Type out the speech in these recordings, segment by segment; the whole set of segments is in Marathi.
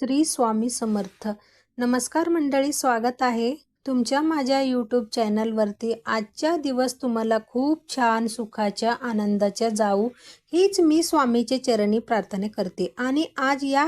श्री स्वामी समर्थ. नमस्कार मंडळी स्वागत आहे तुमच्या माझ्या यूट्यूब चॅनलवरती आजच्या दिवस तुम्हाला खूप छान सुखाच्या आनंदाच्या जाऊ हीच मी स्वामीचे चरणी प्रार्थना करते आणि आज या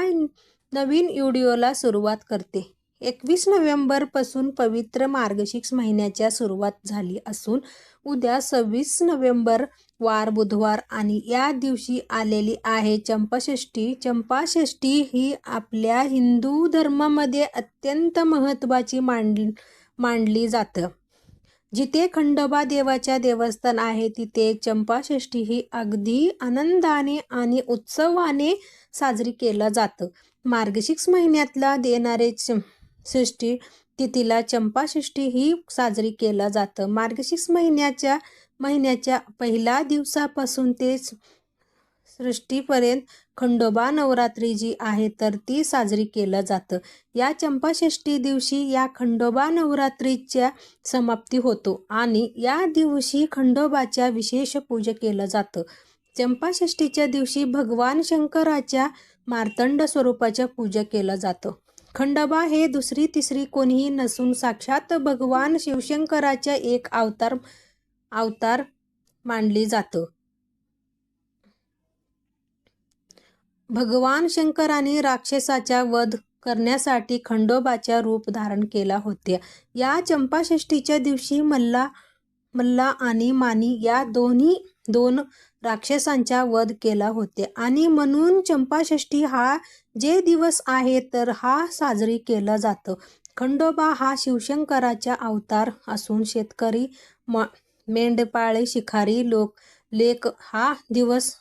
नवीन व्हिडिओला सुरुवात करते. एकवीस नोव्हेंबरपासून पवित्र मार्गशीर्ष महिन्याच्या सुरुवात झाली असून उद्या सव्वीस नोव्हेंबर वार बुधवार आणि या दिवशी आलेली आहे चंपाषष्ठी. चंपाषष्ठी ही आपल्या हिंदू धर्मामध्ये अत्यंत महत्त्वाची मांड मांडली जातं. जिथे खंडोबा देवाच्या देवस्थान आहे तिथे चंपाषष्ठी ही अगदी आनंदाने आणि उत्सवाने साजरी केलं जातं. मार्गशीर्ष महिन्यातला देणारे षष्ठी तिथीला चंपाषष्ठी ही साजरी केलं जातं. मार्गशीर्ष महिन्याच्या महिन्याच्या पहिल्या दिवसापासून ते सृष्टीपर्यंत खंडोबा नवरात्री जी आहे तर ती साजरी केलं जातं. या चंपाषष्ठी दिवशी या खंडोबा नवरात्रीच्या समाप्ती होतो आणि या दिवशी खंडोबाच्या विशेष पूजा केलं जातं. चंपाषष्ठीच्या दिवशी भगवान शंकराच्या मार्तंड स्वरूपाच्या पूजा केलं जातं. खंडोबा हे दुसरी तिसरी कोणीही नसून साक्षात भगवान शिवशंकराच्या एक अवतार अवतार मानली जातं. भगवान शंकराने राक्षसाचा वध करण्यासाठी खंडोबाच्या रूप धारण केला होते या चंपाषष्ठीच्या दिवशी मल्ला मल्ला आणि मानी या दोन्ही दोन राक्षसांचा वध केला होते. आणि म्हणून चंपाषष्ठी हा जे दिवस आहे तर हा साजरी केला जातं. खंडोबा हा शिवशंकराचा अवतार असून शेतकरी म मेंढपाळे शिकारी लोक लेख हा दिवस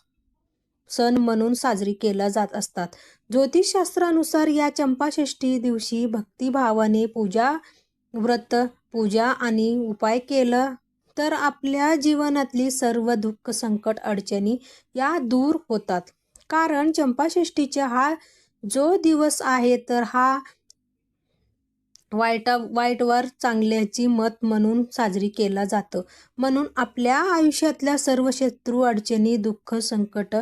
सण म्हणून साजरी केला जात असतात. ज्योतिषशास्त्रानुसार या चंपाषष्ठी दिवशी भक्तिभावाने पूजा व्रत पूजा आणि उपाय केलं तर आपल्या जीवनातली सर्व दुःख संकट अडचणी या दूर होतात. कारण चंपाषष्ठीचा हा जो दिवस आहे तर हा वाईटा वाईटवर चांगल्याची मत म्हणून साजरी केला जातं. म्हणून आपल्या आयुष्यातल्या सर्व शत्रू अडचणी दुःख संकट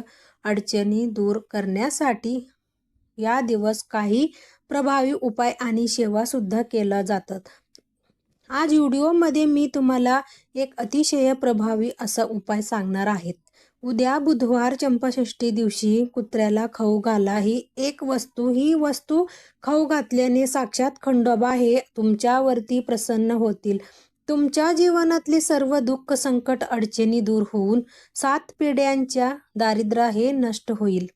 अडचणी दूर करण्यासाठी या दिवस काही प्रभावी उपाय आणि सेवासुद्धा केल्या जातात. आज व्हिडिओमध्ये मी तुम्हाला एक अतिशय प्रभावी असा उपाय सांगणार आहेत उद्या बुधवार चंपाषष्ठी दिवशी कुत्र्याला खाऊ घाला ही एक वस्तू. ही वस्तू खाऊ घातल्याने साक्षात खंडोबा हे तुमच्यावरती प्रसन्न होतील. तुमच्या जीवनातले सर्व दुःख संकट अडचणी दूर होऊन सात पिढ्यांच्या दारिद्र्य हे नष्ट होईल.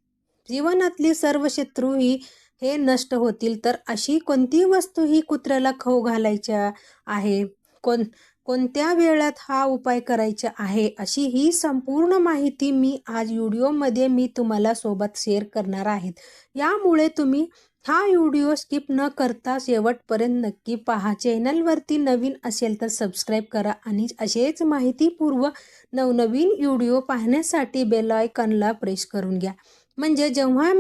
जीवनातले सर्व शत्रू ही हे नष्ट होतील. तर अशी कोणती वस्तू ही कुत्र्याला खाऊ घालायच्या आहे? कोण कोणत्या वेळात हा उपाय करायचा आहे? अशी ही संपूर्ण माहिती मी आज व्हिडिओमध्ये मी तुम्हाला सोबत शेअर करणार आहेत. यामुळे तुम्ही हा व्हिडिओ स्किप न करता शेवटपर्यंत नक्की पहा. चॅनलवरती नवीन असेल तर सबस्क्राईब करा आणि असेच माहितीपूर्व नवनवीन व्हिडिओ पाहण्यासाठी बेल आयकॉनला प्रेस करून घ्या. म्हणजे जेव्हा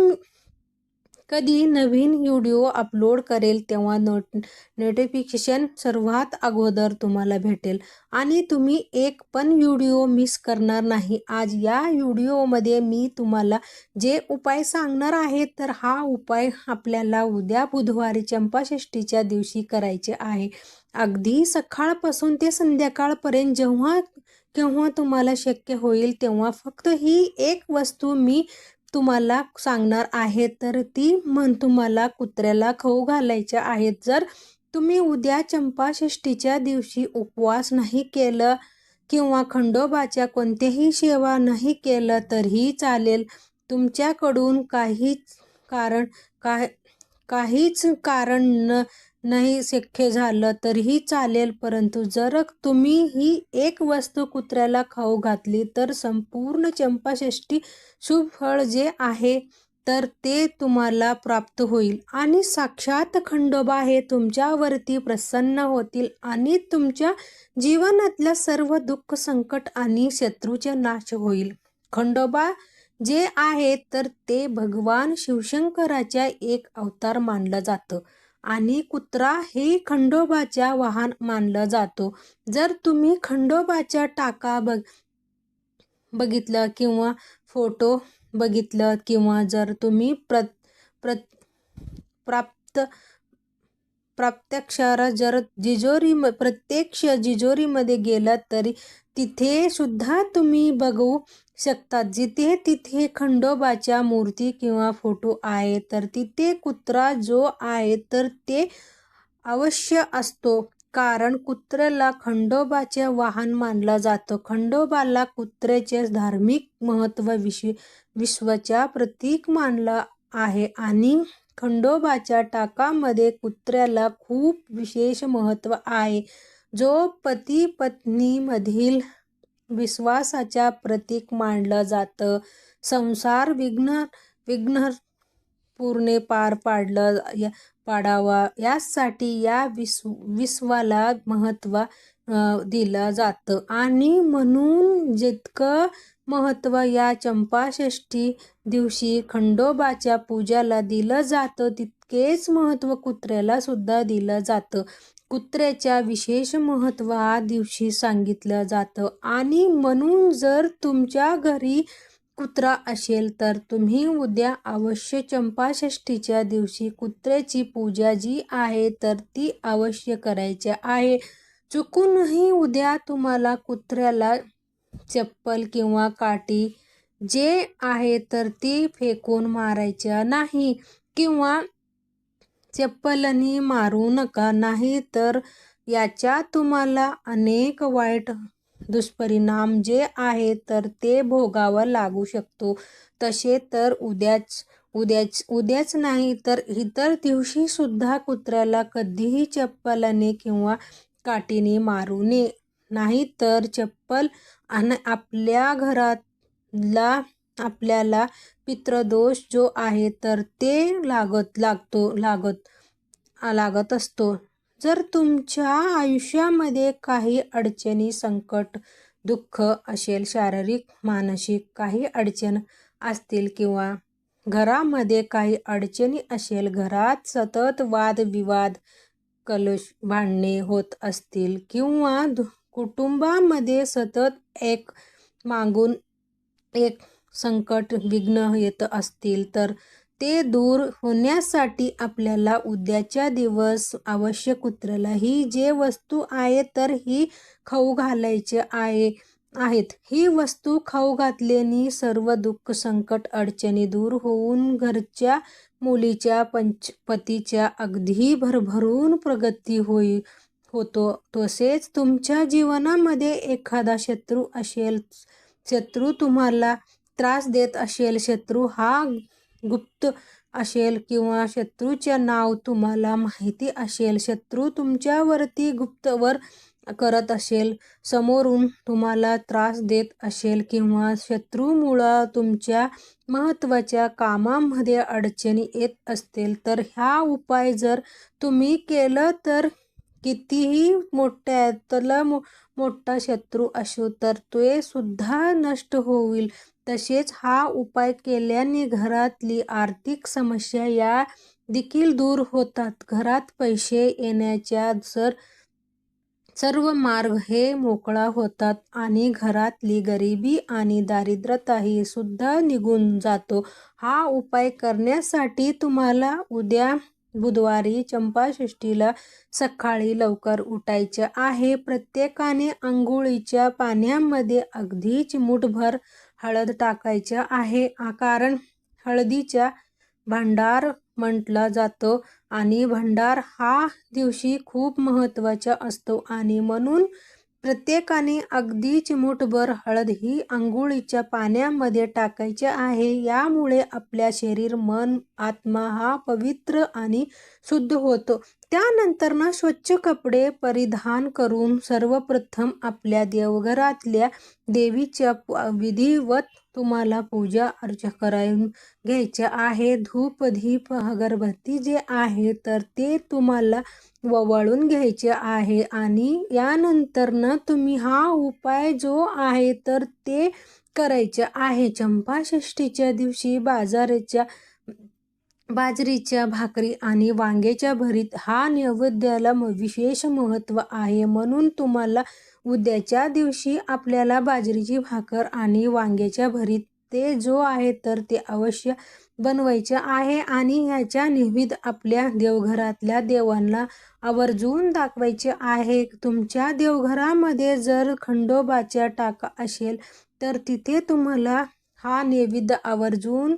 कधी नवीन व्हिडिओ अपलोड करेल तेव्हा नोट नोटिफिकेशन सर्वात अगोदर तुम्हाला भेटेल. आणि तुम्ही एक पण व्हिडिओ मिस करणार नाही. आज या व्हिडिओमध्ये मी तुम्हाला जे उपाय सांगणार आहे तर हा उपाय आपल्याला उद्या बुधवारी चंपाषष्ठीच्या दिवशी करायचे आहे. अगदी सकाळपासून ते संध्याकाळपर्यंत जेव्हा केव्हा तुम्हाला शक्य होईल तेव्हा फक्त ही एक वस्तू मी तुम्हाला सांगणार आहे तर ती म्हण तुम्हाला कुत्र्याला खाऊ घालायच्या आहेत. जर तुम्ही उद्या चंपाषष्टीच्या दिवशी उपवास नाही केलं किंवा खंडोबाच्या कोणत्याही सेवा नाही केलं तरीही चालेल. तुमच्याकडून काहीच कारण का काहीच कारण न नाही शक्य झालं तरीही चालेल परंतु जर तुम्ही ही एक वस्तू कुत्र्याला खाऊ घातली तर संपूर्ण चंपाषष्ठी शुभ फळ जे आहे तर ते तुम्हाला प्राप्त होईल. आणि साक्षात खंडोबा हे तुमच्यावरती प्रसन्न होतील आणि तुमच्या जीवनातल्या सर्व दुःख संकट आणि शत्रूचे नाश होईल. खंडोबा जे आहे तर ते भगवान शिवशंकराच्या एक अवतार मानलं जातं. आणि कुत्रा हे खंडोबाच्या वाहन मानलं जातो. जर तुम्ही खंडोबाच्या टाका बघ बघितलं किंवा फोटो बघितलं किंवा जर तुम्ही प्र प्र प्राप्त प्रत्यक्षात जर जिजोरी प्रत्यक्ष जिजोरीमध्ये गेलात तरी तिथे सुद्धा तुम्ही बघू शकतात. जिथे तिथे खंडोबाच्या मूर्ती किंवा फोटो आहे तर तिथे कुत्रा जो आहे तर ते अवश्य असतो. कारण कुत्र्याला खंडोबाचे वाहन मानला जातं. खंडोबाला कुत्र्याचे धार्मिक महत्त्व विश्व विश्वाच्या प्रतीक मानलं आहे. आणि खंडोबाच्या टाकामध्ये कुत्र्याला खूप विशेष महत्त्व आहे. जो पती पत्नीमधील विश्वासाच्या प्रतीक मानलं जातं. संसार विघ्न विघ्न पूर्णे पार पाडलं या पाडावा. यासाठी या विश्व विश्वाला महत्त्व दिलं जातं. आणि म्हणून जितकं महत्त्व या चंपाषष्ठी दिवशी खंडोबाच्या पूजाला दिलं जातं. तितकेच महत्त्व कुत्र्याला सुद्धा दिलं जातं. कुत्र्याच्या विशेष महत्त्व आ दिवशी सांगितलं जातं. आणि म्हणून जर तुमच्या घरी कुत्रा असेल तर तुम्ही उद्या अवश्य चंपाषष्ठीच्या दिवशी कुत्र्याची पूजा जी आहे तर ती अवश्य करायची आहे. चुकूनही उद्या तुम्हाला कुत्र्याला चप्पल किंवा काठी जे आहे तर ती फेकून मारायच्या नाही किंवा चप्पलनी मारू नका. नाही तर याच्या तुम्हाला अनेक वाईट दुष्परिणाम जे आहे तर ते भोगावं लागू शकतो. तसे तर उद्याच उद्याच उद्याच नाही तर इतर दिवशी सुद्धा कुत्र्याला कधीही चप्पलाने किंवा काठीने मारू नये. नाही तर चप्पल आणि आपल्या घरातला आपल्याला पितृदोष जो आहे तर ते लागत लागतो लागत लागत असतो. जर तुमच्या आयुष्यामध्ये काही अडचणी संकट दुःख असेल शारीरिक मानसिक काही अडचण असतील किंवा घरामध्ये काही अडचणी असेल घरात सतत वादविवाद कलश भांडणे होत असतील किंवा कुटुंबामध्ये सतत एक मागून एक संकट विघ्न येत असतील तर ते दूर होण्यासाठी आपल्याला उद्याच्या दिवस आवश्यक कुत्र्याला ही जे वस्तू आहे तर ही खाऊ घालायचे आहे आहेत. ही वस्तू खाऊ घातल्याने सर्व दुःख संकट अडचणी दूर होऊन घरच्या मुलीच्या पंच पतीच्या अगदी भरभरून प्रगती होई होतो. तसेच तुमच्या जीवनामध्ये एखादा शत्रू असेल शत्रू तुम्हाला त्रास देत असेल शत्रू हा गुप्त असेल किंवा शत्रूचे नाव तुम्हाला माहिती असेल शत्रू तुमच्यावरती गुप्तवर करत असेल समोरून तुम्हाला त्रास देत असेल किंवा शत्रूमुळं तुमच्या महत्त्वाच्या कामामध्ये अडचणी येत असतील तर ह्या उपाय जर तुम्ही केलं तर कितीही मोठ्यातला मो मोठा शत्रू असो तर तो सुद्धा नष्ट होईल. तसेच हा उपाय केल्याने घरातली आर्थिक समस्या या देखील दूर होतात. घरात पैसे येण्याच्या जर सर्व मार्ग हे मोकळा होतात आणि घरातली गरिबी आणि दारिद्रताही सुद्धा निघून जातो हा उपाय करण्यासाठी तुम्हाला उद्या बुधवारी चंपाषष्ठीला सकाळी लवकर उठायचे आहे. प्रत्येकाने आंघोळीच्या पाण्यामध्ये अगदी चिमूटभर हळद टाकायचं आहे. कारण हळदीच्या भांडार म्हटला जातो आणि भंडार हा दिवशी खूप महत्त्वाचा असतो आणि म्हणून प्रत्येकाने अगदी चिमूटभर हळद ही आंघोळीच्या पाण्यामध्ये टाकायचे आहे. यामुळे आपल्या शरीर मन आत्मा हा पवित्र आणि शुद्ध होतो. त्यानंतर ना स्वच्छ कपडे परिधान करून सर्वप्रथम आपल्या देवघरातल्या देवीच्या विधिवत तुम्हाला पूजा अर्चा करायला घ्यायच्या आहे. धूप धीप अगरबत्ती जे आहे तर ते तुम्हाला ववाळून घ्यायचे आहे. आणि यानंतर ना तुम्ही हा उपाय जो आहे तर ते करायचे आहे. चंपाषष्ठीच्या दिवशी बाजाराच्या बाजरीच्या भाकरी आणि वांग्याच्या भरीत हा नैवेद्याला विशेष महत्त्व आहे. म्हणून तुम्हाला उद्याच्या दिवशी आपल्याला बाजरीची भाकर आणि वांग्याच्या भरीत ते जो आहे तर ते अवश्य बनवायचे आहे आणि ह्याच्या नैवेद्य आपल्या देवघरातल्या देवांना आवर्जून दाखवायचे आहे. तुमच्या देवघरामध्ये जर खंडोबाच्या टाका असेल तर तिथे तुम्हाला हा नैवेद्य आवर्जून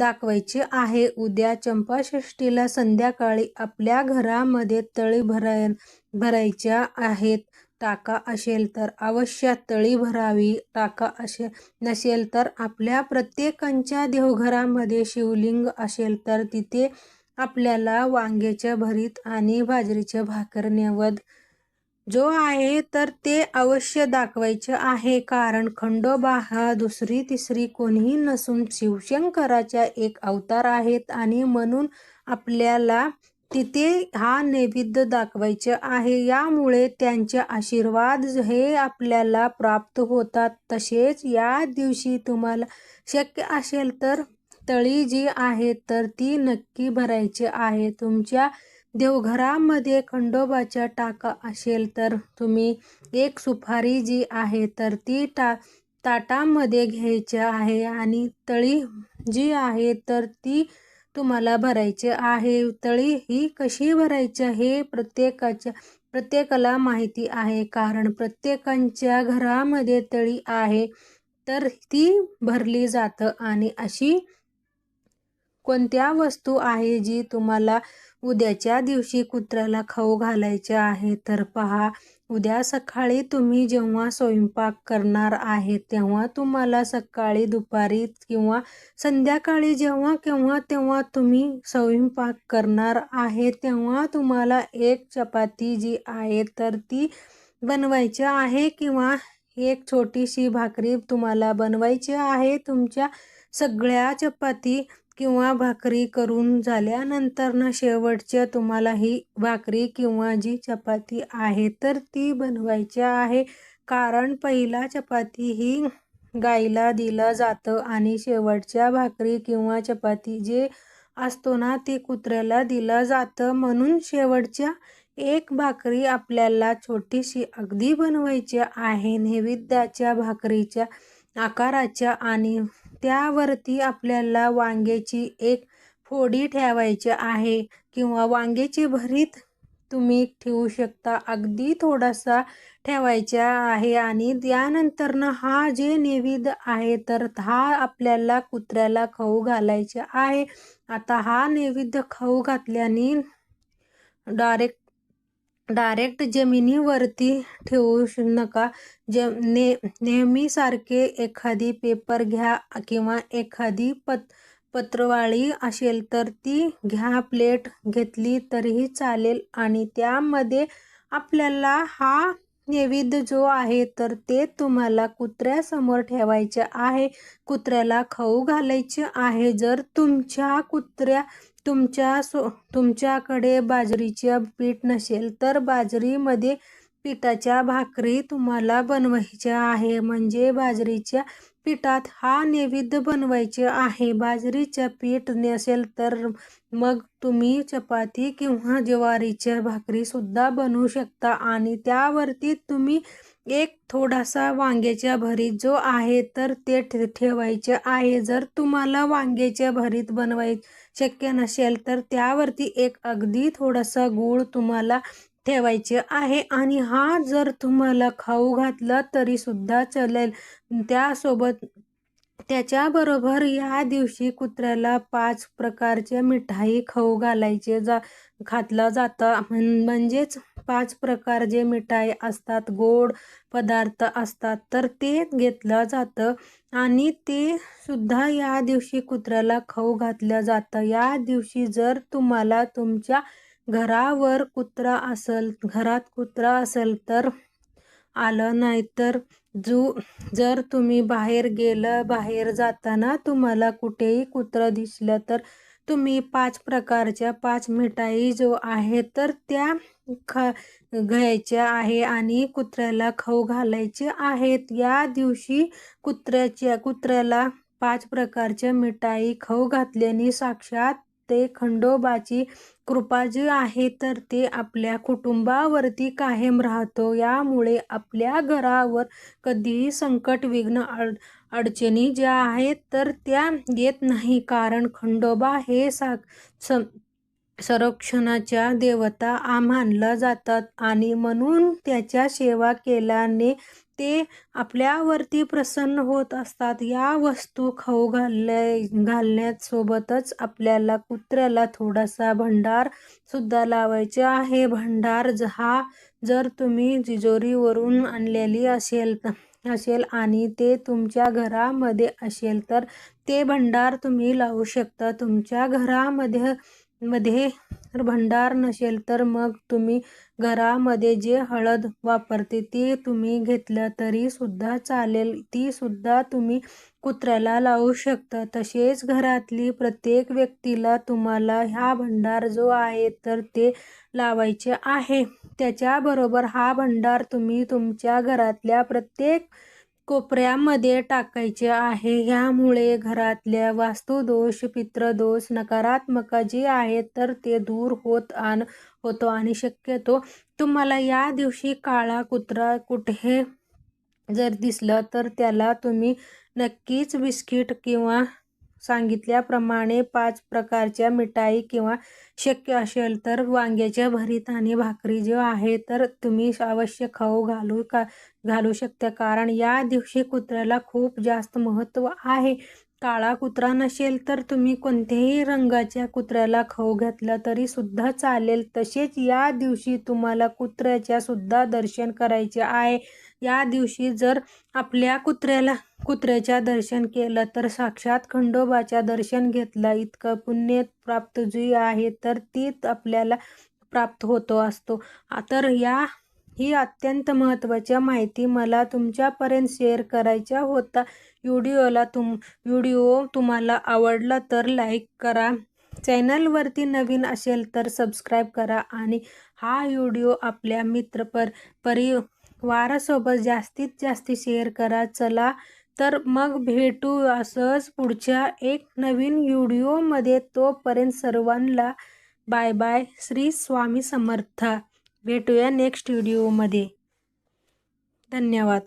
दाखवायचे आहे. उद्या चंपाषष्ठीला संध्याकाळी आपल्या घरामध्ये तळी भराय भरायच्या आहेत. टाका असेल तर अवश्य तळी भरावी. टाका असे नसेल तर आपल्या प्रत्येकांच्या देवघरामध्ये शिवलिंग असेल तर तिथे आपल्याला वांग्याच्या भरीत आणि बाजरीच्या भाकर नेवद जो आहे तर ते अवश्य दाखवायचे आहे कारण खंडोबा हा दुसरी तिसरी कोणीही नसून शिवशंकराच्या एक अवतार आहेत आणि म्हणून आपल्याला तिथे हा नैवेद्य दाखवायचे आहे. यामुळे त्यांचे आशीर्वाद हे आपल्याला प्राप्त होतात. तसेच या दिवशी तुम्हाला शक्य असेल तर तळी जी आहे तर ती नक्की भरायची आहे. तुमच्या देवघरामध्ये खंडोबाच्या टाका असेल तर तुम्ही एक सुपारी जी आहे तर ती टा ताटामध्ये घ्यायची आहे आणि तळी जी आहे तर ती तुम्हाला भरायची आहे. तळी ही कशी भरायची हे प्रत्येकाच्या प्रत्येकाला माहिती आहे कारण प्रत्येकांच्या घरामध्ये तळी आहे तर ती भरली जातं आणि अशी कोणत्या वस्तू आहे जी तुम्हाला उद्याच्या दिवशी कुत्र्याला खाऊ घालायचे आहे? तर पहा उद्या सकाळी तुम्ही जेव्हा स्वयंपाक करणार आहे तेव्हा तुम्हाला सकाळी दुपारी किंवा संध्याकाळी जेव्हा केव्हा तेव्हा तुम्ही स्वयंपाक करणार आहे तेव्हा तुम्हाला एक चपाती जी आहे तर ती बनवायची आहे किंवा एक छोटीशी भाकरी तुम्हाला बनवायची आहे? तुमच्या सगळ्या चपाती किंवा भाकरी करून झाल्यानंतर ना शेवटच्या तुम्हाला ही भाकरी किंवा जी चपाती आहे तर ती बनवायची आहे. कारण पहिला चपाती ही गाईला दिलं जातं आणि शेवटच्या भाकरी किंवा चपाती जे असतो ना ती कुत्र्याला दिलं जातं. म्हणून शेवटच्या एक भाकरी आपल्याला छोटीशी अगदी बनवायची आहे. नैवेद्याच्या भाकरीच्या आकाराच्या आणि त्यावरती आपल्याला वांग्याची एक फोडी ठेवायची आहे किंवा वांग्याची भरीत तुम्ही ठेवू शकता. अगदी थोडासा ठेवायचा आहे आणि त्यानंतरनं हा जे नैवेद्य आहे तर हा आपल्याला कुत्र्याला खाऊ घालायचा आहे. आता हा नैवेद्य खाऊ घातल्याने डायरेक्ट डायरेक्ट जमिनीवरती ठेवू नका. ज ने नेहमीसारखे एखादी पेपर घ्या किंवा एखादी पत पत्रवाळी असेल तर ती घ्या प्लेट घेतली तरीही चालेल. आणि त्यामध्ये आपल्याला हा नैवेद्य जो आहे तर ते तुम्हाला कुत्र्यासमोर ठेवायचे आहे. कुत्र्याला खाऊ घालायचे आहे. जर तुमच्या कुत्र्या तुमच्या सो तुमच्याकडे बाजरीच्या पीठ नसेल तर बाजरीमध्ये पिठाच्या भाकरी तुम्हाला बनवायच्या आहे. म्हणजे बाजरीच्या पिठात हा नैवेद्य बनवायचे आहे. बाजरीच्या पीठ नसेल तर मग तुम्ही चपाती किंवा ज्वारीच्या भाकरीसुद्धा बनवू शकता आणि त्यावरती तुम्ही एक थोडासा वांग्याच्या भरीत जो आहे तर ते ठेवायचे आहे. जर तुम्हाला वांग्याच्या भरीत बनवाय शक्य नसेल तर त्यावरती एक अगदी थोडासा गूळ तुम्हाला ठेवायचे आहे. आणि हा जर तुम्हाला खाऊ घातला तरीसुद्धा चालेल. त्यासोबत त्याच्याबरोबर या दिवशी कुत्र्याला पाच प्रकारच्या मिठाई खाऊ घालायचे जा घातलं जातं. म्हणजेच पाच प्रकार जे मिठाई असतात गोड पदार्थ असतात तर ते घेतलं जातं. आणि ते सुद्धा या दिवशी कुत्र्याला खाऊ घातलं जातं. या दिवशी जर तुम्हाला तुमच्या घरावर कुत्रा असेल घरात कुत्रा असेल तर आलं नाही तर जो जर तुम्ही बाहेर गेलं बाहेर जाताना तुम्हाला कुठेही कुत्रा दिसलं तर तुम्ही पाच प्रकारच्या पाच मिठाई जो आहे तर त्या खा घ्यायच्या आहे आणि कुत्र्याला खाऊ घालायचे आहेत. या दिवशी कुत्र्याच्या कुत्र्याला पाच प्रकारच्या मिठाई खाऊ घातल्याने साक्षात ते खंडोबाची कृपा जी आहे तर ते आपल्या कुटुंबावरती कायम राहतो. यामुळे आपल्या घरावर कधीही संकट विघ्न अड अडचणी ज्या आहेत तर त्या येत नाही. कारण खंडोबा हे सा सं संरक्षणाच्या देवता आ मानल्या जातात आणि म्हणून त्याच्या सेवा केल्याने ते आपल्यावरती प्रसन्न होत असतात. या वस्तू खाऊ घालल्या घालण्यासोबतच आपल्याला कुत्र्याला थोडासा भंडार सुद्धा लावायचे आहे. भंडार हा जर तुम्ही जिजोरीवरून आणलेली असेल असेल आणि ते तुमच्या घरामध्ये असेल तर ते भंडार तुम्ही लावू शकता. तुमच्या घरामध्ये मध्ये भंडार नसेल तर मग तुम्ही घरामध्ये जे हळद वापरते ती तुम्ही घेतलं तरी सुद्धा चालेल. ती सुद्धा तुम्ही कुत्र्याला लावू शकता. तसेच घरातली प्रत्येक व्यक्तीला तुम्हाला ह्या भंडार जो आहे तर ते लावायचे आहे. त्याच्याबरोबर हा भंडार तुम्ही तुमच्या घरातल्या प्रत्येक कोपऱ्यामध्ये टाकायचे आहे. ह्यामुळे घरातल्या वास्तुदोष पित्रदोष नकारात्मक जे आहेत तर ते दूर होत आण होतो आणि शक्यतो तुम्हाला या दिवशी काळा कुत्रा कुठे जर दिसलं तर त्याला तुम्ही नक्कीच बिस्किट किंवा सांगितल्याप्रमाणे पाच प्रकारच्या मिठाई किंवा शक्य असेल तर वांग्याच्या भरीत आणि भाकरी जे आहे तर तुम्ही अवश्य खाऊ घालू का घालू शकता. कारण या दिवशी कुत्र्याला खूप जास्त महत्त्व आहे. काळा कुत्रा नसेल तर तुम्ही कोणत्याही रंगाच्या कुत्र्याला खाऊ घातला तरी सुद्धा चालेल. तसेच या दिवशी तुम्हाला कुत्र्याच्या सुद्धा दर्शन करायचे आहे. या दिवशी जर आपल्या कुत्र्याला कुत्र्याच्या दर्शन केलं तर साक्षात खंडोबाच्या दर्शन घेतलं. इतकं पुण्य प्राप्त जी आहे तर ती आपल्याला प्राप्त होतो असतो. तर या ही अत्यंत महत्त्वाच्या माहिती मला तुमच्यापर्यंत शेअर करायच्या होता. व्हिडिओला तुम व्हिडिओ तुम्हाला आवडला तर लाईक करा. चॅनलवरती नवीन असेल तर सबस्क्राईब करा. आणि हा व्हिडिओ आपल्या मित्र पर परि वारासोबत जास्तीत जास्त शेअर करा. चला तर मग भेटू असंच पुढच्या एक नवीन व्हिडिओमध्ये तोपर्यंत सर्वांना बाय बाय श्री स्वामी समर्थ. भेटूया नेक्स्ट व्हिडिओमध्ये धन्यवाद.